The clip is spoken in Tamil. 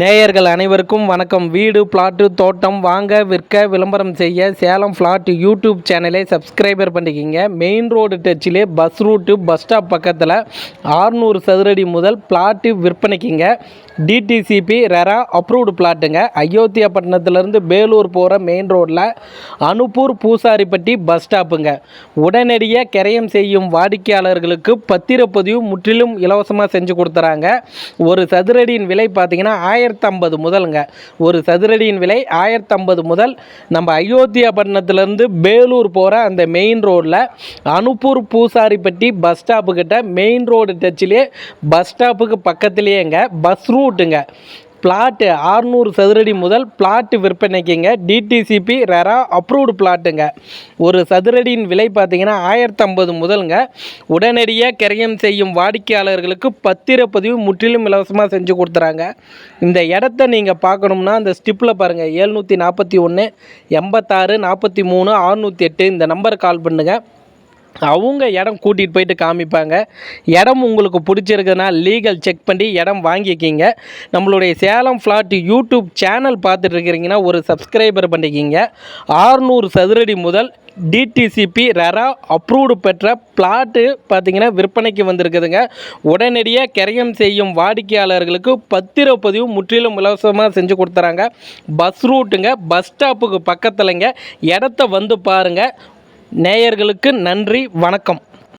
நேயர்கள் அனைவருக்கும் வணக்கம். வீடு பிளாட்டு தோட்டம் வாங்க விற்க விளம்பரம் செய்ய சேலம் பிளாட் யூடியூப் சேனலை சப்ஸ்கிரைபர் பண்ணிக்கிங்க. மெயின் ரோடு டச்சிலே பஸ் ரூட்டு பஸ் ஸ்டாப் பக்கத்தில் ஆறுநூறு சதுரடி முதல் பிளாட்டு விற்பனைக்குங்க. டிடிசிபி ரெரா அப்ரூவ்டு பிளாட்டுங்க அயோத்தியாப்பட்டினத்துலேருந்து பேலூர் போகிற மெயின் ரோட்டில் அனுப்பூர் பூசாரிப்பட்டி பஸ் ஸ்டாப்புங்க உடனடியாக கிரயம் செய்யும் வாடிக்கையாளர்களுக்கு பத்திரப்பதிவு முற்றிலும் இலவசமாக செஞ்சு கொடுத்துறாங்க. ஒரு சதுரடியின் விலை பார்த்தீங்கன்னா ஆயிரத்தி ஐம்பது முதலுங்க. ஒரு சதுரடியின் விலை ஆயிரத்தி ஐம்பது முதல் நம்ம அயோத்தியாப்பட்டினத்துலேருந்து பேலூர் போகிற அந்த மெயின் ரோட்டில் அனுப்பூர் பூசாரிப்பட்டி பஸ் ஸ்டாப்புக்கிட்ட மெயின் ரோடு டச்சிலே பஸ் ஸ்டாப்புக்கு பக்கத்துலேயேங்க பஸ் ரூட்டுங்க பிளாட்டு ஆறுநூறு சதுரடி முதல் பிளாட்டு விற்பனைக்குங்க. டிடிசிபி ரெரா அப்ரூவ்டு பிளாட்டுங்க. ஒரு சதுரடியின் விலை பார்த்தீங்கன்னா ஆயிரத்தி ஐம்பது முதலுங்க. உடனடியாக கிரயம் செய்யும் வாடிக்கையாளர்களுக்கு பத்திரப்பதிவு முற்றிலும் இலவசமாக செஞ்சு கொடுத்துறாங்க. இந்த இடத்த நீங்கள் பார்க்கணும்னா அந்த ஸ்டிப்பில் பாருங்கள் ஏழ்நூற்றி நாற்பத்தி ஒன்று எண்பத்தாறு நாற்பத்தி மூணு ஆறுநூற்றி எட்டு இந்த நம்பருக்கு கால் பண்ணுங்கள் அவங்க இடம் கூட்டிகிட்டு போயிட்டு காமிப்பாங்க. இடம் உங்களுக்கு பிடிச்சிருக்குதுன்னா லீகல் செக் பண்ணி இடம் வாங்கிக்கிங்க. நம்மளுடைய சேலம் ஃப்ளாட் யூடியூப் சேனல் பார்த்துட்டு இருக்கிறீங்கன்னா ஒரு சப்ஸ்கிரைபர் பண்ணிக்கிங்க. ஆறுநூறு சதுரடி முதல் டிடிசிபி ரெரா அப்ரூவ்டு பெற்ற பிளாட்டு பார்த்தீங்கன்னா விற்பனைக்கு வந்திருக்குதுங்க. உடனடியாக கரையம் செய்யும் வாடிக்கையாளர்களுக்கு பத்திரப்பதிவு முற்றிலும் இலவசமாக செஞ்சு கொடுத்துறாங்க. பஸ் ரூட்டுங்க பஸ் ஸ்டாப்புக்கு பக்கத்தில்ங்க. இடத்த வந்து பாருங்கள் நேயர்களுக்கு நன்றி வணக்கம்.